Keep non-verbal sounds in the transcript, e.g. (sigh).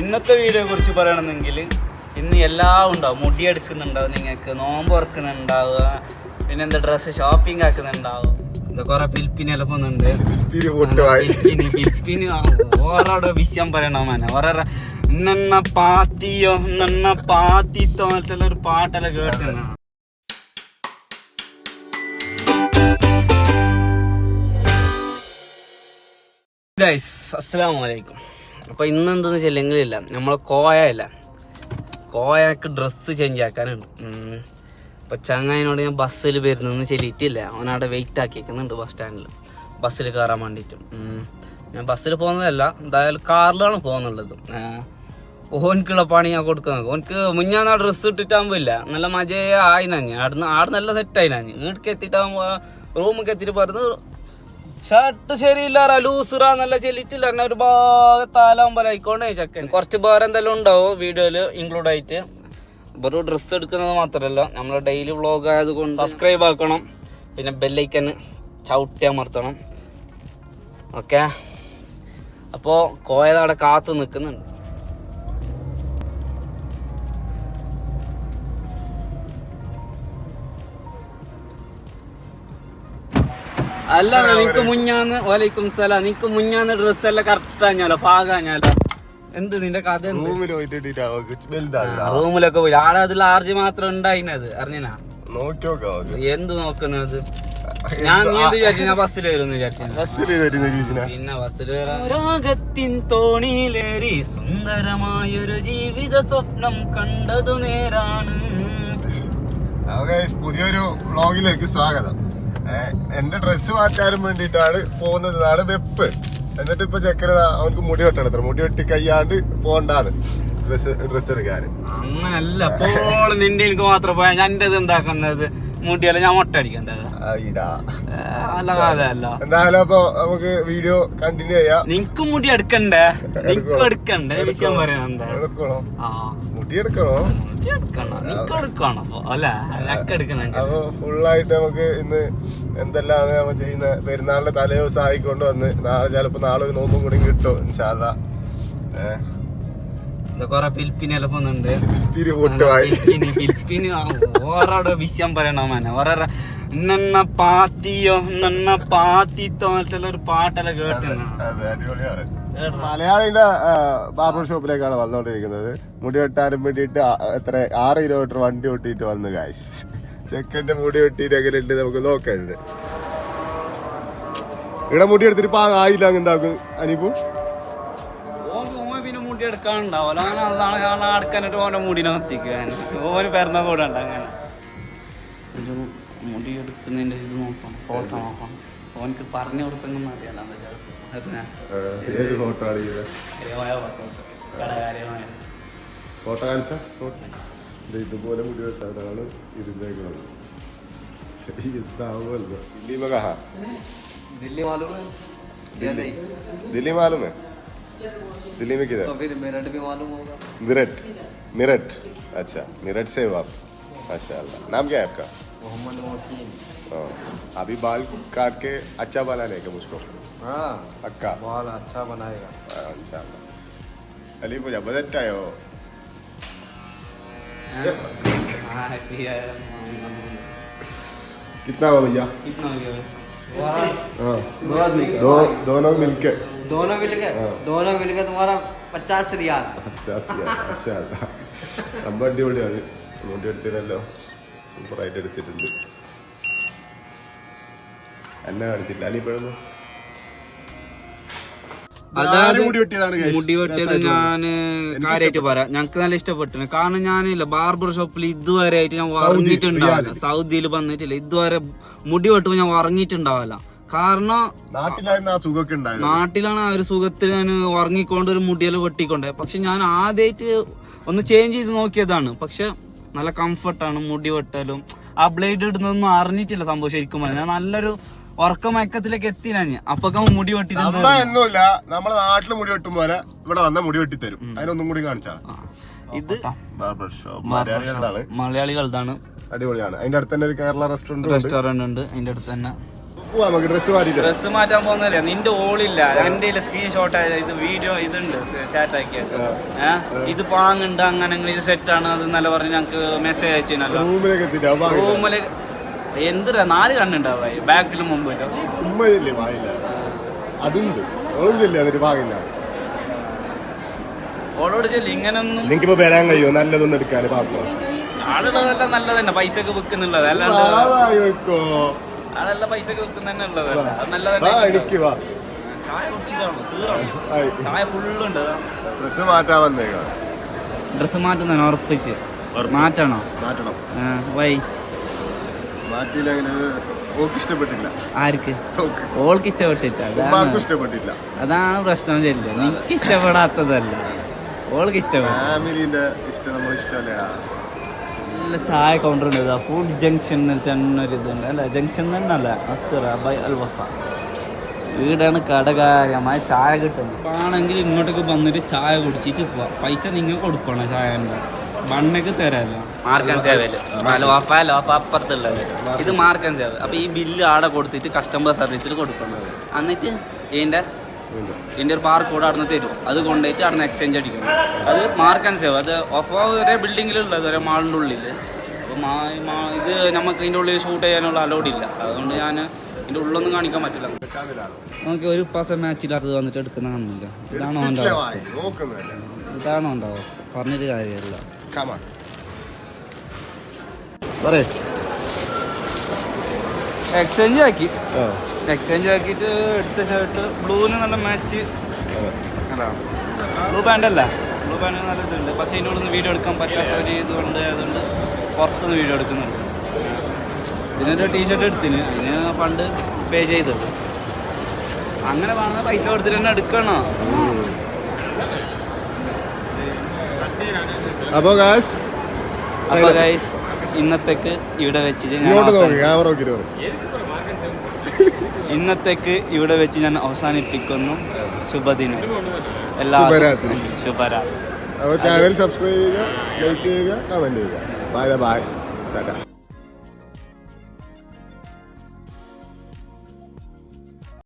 ഇന്നത്തെ വീഡിയോയെ കുറിച്ച് പറയണമെങ്കിൽ ഇന്ന് എല്ലാം ഉണ്ടാവും. മുടിയെടുക്കുന്നുണ്ടാവും നിങ്ങൾക്ക് നോമ്പ് ഉറക്കുന്നുണ്ടാവുക പിന്നെ എന്താ ഡ്രസ്സ് ഷോപ്പിംഗ് ആക്കുന്നുണ്ടാവും. എന്താ കുറെ പിൽപ്പിനി പൊട്ടുമായി പിൽപ്പിന് പിൽപ്പിന് ഓരോടെ വിഷയം പറയണം മോനെ ഓരോ നന്ന പാത്തിയോ നന്ന പാത്തി മറ്റുള്ള ഒരു പാട്ടെല്ലാം കേട്ടുന്ന ഗൈസ് അസ്സലാമു അലൈക്കും അപ്പൊ ഇന്ന് എന്തെന്ന് വെച്ചില്ലെങ്കിലില്ല നമ്മളെ കോയയല്ല. കോയക്ക് ഡ്രസ്സ് ചേഞ്ച് ആക്കാനുണ്ട്. ഉം. അപ്പൊ ചങ്ങായിനോട് ഞാൻ ബസ്സിൽ വരുന്നെന്ന് ചെല്ലിയിട്ടില്ല. അവനവിടെ വെയിറ്റ് ആക്കിയേക്കുന്നുണ്ട് ബസ് സ്റ്റാൻഡിൽ ബസ്സിൽ കയറാൻ വേണ്ടിയിട്ടും ഞാൻ ബസ്സിൽ പോകുന്നതല്ല എന്തായാലും കാറിലാണ് പോകുന്നുള്ളത്. ഓൻക്കുള്ള പണി ഞാൻ കൊടുക്കുന്നത് ഓൻക്ക് മുന്നാന്ന് ഡ്രസ്സ് ഇട്ടിട്ടാകുമ്പോയില്ല നല്ല മജയായി. ആടുന്ന് ആട് നല്ല സെറ്റ് ആയിനാഞ്ഞ് വീട്ടിലേക്ക് എത്തിയിട്ടാകുമ്പോൾ റൂമിലേക്ക് എത്തിയിട്ട് പറഞ്ഞ് ഷർട്ട് ശരിയില്ല ലൂസറ നല്ല ചെല്ലിട്ടില്ല എന്നെ ഒരു ഭാഗത്താലാകുമ്പോൾ ആയിക്കോണ്ടേ ചക്കൻ കുറച്ച് ഭാരം എന്തെല്ലാം ഉണ്ടാവും വീഡിയോയിൽ ഇൻക്ലൂഡ് ആയിട്ട്. വെറും ഡ്രസ്സ് എടുക്കുന്നത് മാത്രമല്ല നമ്മൾ ഡെയിലി വ്ളോഗ് ആയതുകൊണ്ട് സബ്സ്ക്രൈബ് ആക്കണം. പിന്നെ ബെല്ലൈക്കൻ ചവിട്ടി അമർത്തണം. ഓക്കെ അപ്പോൾ കോയതവിടെ കാത്തു നിൽക്കുന്നുണ്ട് അല്ല നിനക്ക് മുഞ്ഞാന്ന് വലൈക്കും സലാം. നിനക്ക് മുഞ്ഞാന്ന് ഡ്രസ് എല്ലാം കറക്റ്റ് ആഞ്ഞാലോ പാകാഞ്ഞാലോ? എന്ത് നിന്റെ കഥ റൂമിലൊക്കെ പോയി. ആടെ അതിൽ ആർജി മാത്രം ഉണ്ടായിനത് അറിഞ്ഞാ എന്ത് നോക്കുന്നത് ഞാൻ നീ എന്ത് വിചാരിച്ചു? ഞാൻ ബസ്സിൽ വരും പിന്നെ ബസ്സിൽ രാഗത്തിൻ തോണിയിലേറി സുന്ദരമായൊരു ജീവിത സ്വപ്നം കണ്ടതു നേരാണ്. പുതിയൊരു വ്ളോഗിലേക്ക് സ്വാഗതം. എന്റെ ഡ്രസ്സ് മാറ്റാനും വേണ്ടിയിട്ടാണ് പോകുന്നത്. നാളെ വെപ്പ്. എന്നിട്ട് ഇപ്പൊ ചെക്കന് അവനക്ക് മുടി വെട്ടണം അത്ര മുടി വെട്ടി കയ്യാണ്ട് പോണ്ടാന്ന് ഡ്രസ് ഡ്രസ് എടുക്കാൻ. അങ്ങനല്ല അപ്പോൾ നിന്റെ എനിക്ക് മാത്രം പോയാ ഞാൻ എന്റെ എന്താക്കുന്നത്? മുടിയല്ല ഞാൻ മുട്ട അടിക്കണ്ടത്. എന്തായാലും അപ്പൊ നമുക്ക് വീഡിയോ കണ്ടിന്യൂ ചെയ്യാം. നിനക്കും മുടി എടുക്കണ്ടേ? നിനക്കും എടുക്കണ്ടേ? വിഷയം പറയാൻ എന്താ? എടുക്കണോ ആ. എടുക്കണം അപ്പൊ ഫുള്ളായിട്ട് നമുക്ക് ഇന്ന് എന്തെല്ലാം നമ്മൾ ചെയ്യുന്ന പെരുന്നാളിന്റെ തലേ ദിവസം ആയിക്കൊണ്ട് വന്ന് നാളെ ചിലപ്പോ നാളെ ഒരു നോമ്പും കൂടി കിട്ടും ഇൻഷാല്ല കൊറേ ഓരോടെ വിഷയം പറയണം മോനെ ഓരോ നന്ന പാത്തിയോ നന്ന പാത്തിത്തോ മറ്റുള്ള ഒരു പാട്ടെല്ലാം കേട്ടുന്ന മലയാളിന്റെ ബാർബർ ഷോപ്പിലേക്കാണ് വന്നുകൊണ്ടിരിക്കുന്നത് മുടി വെട്ടാനും വേണ്ടിയിട്ട് ആ- എത്ര ആറ് കിലോമീറ്റർ വണ്ടി ഓട്ടിയിട്ട് വന്നു കാശ് ചെക്കന്റെ മുടി വെട്ടിയിട്ട് എങ്ങനെ ഉണ്ട് നമുക്ക് നോക്കരുത് ഇവിടെ മുടി എടുത്തിട്ട് പാ ആയില്ല എന്താക്കും അനിപ്പു ഓൻ ഓൻ പിന്നെ മുടി എടുക്കാനുണ്ടാവല്ലോ അവൻ അതാണ് കാരണം അടുക്കാനായിട്ട് ഓനെ മുടിനെ നിർത്തിക്കാൻ ഓന് പിറന്ന കൂടെ ഉണ്ട് അങ്ങനെ. ഒരു മുടി എടുക്കുന്നതിന്റെ ഇത് നോക്കണം ഫോട്ടോ നോക്കണം. ഓനക്ക് പറഞ്ഞു കൊടുക്കുന്ന അറിയാലോ എന്താ ഏത് ഫോട്ടോ ആണ് കാര്യമായ ഫോട്ടോ കടകാര്യമായ ഫോട്ടോ കാണിച്ച ഇതുപോലെ മുടി വെട്ടാനാണ് ഇരുന്നേക്കുന്നത് ഇതാവുമല്ലോ दिल्ली में कहा दिल्ली मालूम है या नहीं दिल्ली मालूम है दिल्ली में किधर तो फिर मेरठ भी मालूम होगा मिरट मिरट अच्छा मिरट से हो आप माशाल्लाह नाम क्या है आपका मोहम्मद मोहसिन हाँ, अभी बाल काट के अच्छा बनाने का मुझको हाँ पक्का बहुत अच्छा बनाएगा हाँ, इंशाल्लाह अली पूजा बजट आए हो कितना हुआ भैया कितना हो गया हाँ दो आदमी दो दोनों मिलके दोनों मिलके हाँ। दोनों मिलके तुम्हारा पचास रियाल മാഷാഅല്ലാ. സംഭവം അടിപൊളിയാണ് മുടി എടുത്തില്ലല്ലോ സൂപ്പറായിട്ട് എടുത്തിട്ടുണ്ട് എന്നെ കാണിച്ചില്ല അനിപ്പോഴൊന്നും അതായത് മുടി വെട്ടിയത് ഞാൻ കാര്യമായിട്ട് പറയാം. ഞങ്ങക്ക് നല്ല ഇഷ്ടപ്പെട്ടു. കാരണം ഞാനില്ല ബാർബർ ഷോപ്പിൽ ഇതുവരെ ആയിട്ട് ഞാൻ വറങ്ങിയിട്ടുണ്ടാവില്ല സൗദിയിൽ വന്നിട്ടില്ല. ഇതുവരെ മുടി വെട്ടുമ്പോ ഞാൻ ഉറങ്ങിയിട്ടുണ്ടാവില്ല. കാരണം നാട്ടിലാണ് ആ ഒരു സുഖത്തിൽ ഞാൻ ഉറങ്ങിക്കൊണ്ട് ഒരു മുടിയെല്ലാം വെട്ടിക്കൊണ്ടേ. പക്ഷെ ഞാൻ ആദ്യമായിട്ട് ഒന്ന് ചേഞ്ച് ചെയ്ത് നോക്കിയതാണ്. പക്ഷെ നല്ല കംഫർട്ടാണ് മുടി വെട്ടലും. ആ ബ്ലേഡ് ഇടുന്നതൊന്നും അറിഞ്ഞിട്ടില്ല സംഭവം ശരിക്കും പറഞ്ഞാൽ. നല്ലൊരു ഉറക്ക മയക്കത്തിലേക്ക് എത്തി ഞാൻ. അപ്പൊക്കെ മുടി വെട്ടി നമ്മ ഒന്നുമില്ല. നമ്മളെ നാട്ടിൽ മുടി വെട്ടും പോലെ ഇവിടെ വന്ന മുടി വെട്ടി തരും. അതിനൊന്നും കൂടി കാണിച്ചാ ഇത് ബാർബർ ഷോപ്പ് മലയാളികളാണ് മലയാളികളതാണ് അടിപൊളിയാണ്. അതിന്റെ അടുത്ത് തന്നെ ഒരു കേരള റെസ്റ്റോറന്റ് ഉണ്ട്. റെസ്റ്റോറന്റ് ഉണ്ട്. അതിന്റെ അടുത്ത് തന്നെ. നമുക്ക് ഡ്രസ് മാറ്റിട്ട് ഡ്രസ് മാറ്റാൻ പോകുന്നില്ല നിന്റെ ഓളില്ല. എന്റെ സ്ക്രീൻഷോട്ട് ഇത് വീഡിയോ ഇതുണ്ട്. ചാറ്റ് ആക്കിയത് ഇത് പാങ്ങുണ്ട് അങ്ങനെ ഇത് സെറ്റ് ആണ്. അത് നല്ല പറഞ്ഞ് ഞങ്ങക്ക് മെസ്സേജ് അയച്ചിനല്ലോ റൂമിലേക്ക് എത്തിട്ട് അവ റൂമിൽ എന്തിനാ നാല് കണ്ണുണ്ടാവാ ബാക്കിലും മുമ്പിലും ഉമ്മയില്ലേ? വായില്ല. അതുണ്ട്. ഓളോട് ചെല്ലി ഇങ്ങനൊന്നും വരാൻ നല്ലതൊന്നും എടുക്കാൻ പാപ്പോ? ആളുള്ളതെല്ലാം നല്ലത് തന്നെ പൈസക്ക് വിൽക്കുന്നുള്ളത്. അല്ലാണ്ട് ആളെല്ലാം ഉള്ളതല്ല അത് വാ എനിക്ക് വാ. ചായ കുടിച്ചിട്ടാണോ? തീറാണോ ചായ ഫുള്ളുണ്ട്. ഡ്രസ് മാറ്റാൻ വന്നേക്കാ ഡ്രസ് മാറ്റുന്ന ഉറപ്പിച്ച്. മാറ്റണോ? മാറ്റണം. ആ, മാറ്റിയില്ലെങ്കിൽ ഓക്ക് ഇഷ്ടപ്പെട്ടില്ല ആർക്ക്? ഓൾക്ക് ഇഷ്ടപ്പെട്ടില്ല ഇഷ്ടപ്പെട്ടില്ല അതാണ് പ്രശ്നം ചെല്ലു എനിക്ക് ഇഷ്ടപ്പെടാത്തതല്ല. ഓൾക്ക് ഇഷ്ടപ്പെട്ടു. ഫാമിലിന്റെ ഇഷ്ടം നമ്മൾ ഇഷ്ടമല്ലേടാ നല്ല ചായ കൗണ്ടർ ഉണ്ട്. ഫുഡ് ജംഗ്ഷൻ തന്നെ ഒരു ഇതുണ്ട് അല്ല? ജംഗ്ഷൻ തന്നെ അല്ല. അത്ര ബൈ അൽവഫ. വീടാണ് കടകാര്യമായ ചായ കിട്ടുന്നത്. ആണെങ്കിൽ ഇങ്ങോട്ടേക്ക് വന്നിട്ട് ചായ കുടിച്ചിട്ട് പോവാം. പൈസ നിങ്ങൾ കൊടുക്കണം ചായ? മണ്ണൊക്കെ തരാമല്ലോ മാർക്കൻ സേവയിൽ അൽവാഫ ലോഫ അപ്പുറത്തുള്ളത്. ഇത് മാർക്കൻ സേവ അപ്പൊ ഈ ബില്ല് ആടെ കൊടുത്തിട്ട് കസ്റ്റമർ സർവീസിൽ കൊടുക്കുന്നത്. എന്നിട്ട് ഇതിന്റെ ഇതിന്റെ ഒരു ബാർ കോഡ് അവിടെ നിന്ന് തരും. അത് കൊണ്ടുപോയിട്ട് അവിടെ നിന്ന് എക്സ്ചേഞ്ച് അടിക്കണം അത് മാർക്ക് ആൻഡ് സേവ് അത് ഓഫ് ഒരേ ബിൽഡിങ്ങിലുള്ളത് ഒരേ മാളിന്റെ ഉള്ളിൽ അപ്പോൾ മാ ഇത് നമുക്ക് ഇതിന്റെ ഉള്ളിൽ ഷൂട്ട് ചെയ്യാനുള്ള അലൗഡ് ഇല്ല. അതുകൊണ്ട് ഞാൻ ഇതിന്റെ ഉള്ളൊന്നും കാണിക്കാൻ പറ്റില്ല. നമുക്ക് ഒരു പാസം മാച്ചില്ലാത്തത് വന്നിട്ട് എടുക്കുന്ന കാണുന്നില്ല. ഇതാണോ നോക്കുന്നില്ല ഇതാണോ ഉണ്ടാവും? പറഞ്ഞിട്ട് കാര്യമില്ല. പറയേ. എക്സ്ചേഞ്ച് ആക്കി. എക്സ്ചേഞ്ച് ആക്കിയിട്ട് എടുത്ത ഷർട്ട് ബ്ലൂവിന് നല്ല മാച്ച് ബ്ലൂ പാന്റ് അല്ല. ബ്ലൂ പാന്റ് നല്ല ഇതുണ്ട്. പക്ഷേ ഇതിന്റെ ഉള്ളിൽ നിന്ന് വീഡിയോ എടുക്കാൻ പറ്റാത്ത ഒരു ഇതുകൊണ്ട് അതുകൊണ്ട് പുറത്തുനിന്ന് വീഡിയോ എടുക്കുന്നുണ്ട്. ഇതിനൊരു ടീഷർട്ട് എടുത്തിന്. അതിന് പണ്ട് പേ ചെയ്തത്. അങ്ങനെ വേണമെന്ന് പൈസ കൊടുത്തിട്ട് തന്നെ എടുക്കണോ? അപ്പൊ ഗാസ് അപ്പോൾ ഗൈസ് ഇന്നത്തേക്ക് ഇവിടെ വെച്ചിട്ട് ഞാൻ (laughs) ഇന്നത്തേക്ക് ഇവിടെ വെച്ച് ഞാൻ അവസാനിപ്പിക്കുന്നു. ശുഭദിനം. എല്ലാവരും ശുഭരാത്രി. ശുഭരാത്രി. അപ്പൊ ചാനൽ സബ്സ്ക്രൈബ് ചെയ്യുക ലൈക്ക് ചെയ്യുക കമന്റ് ചെയ്യുക. Bye bye tata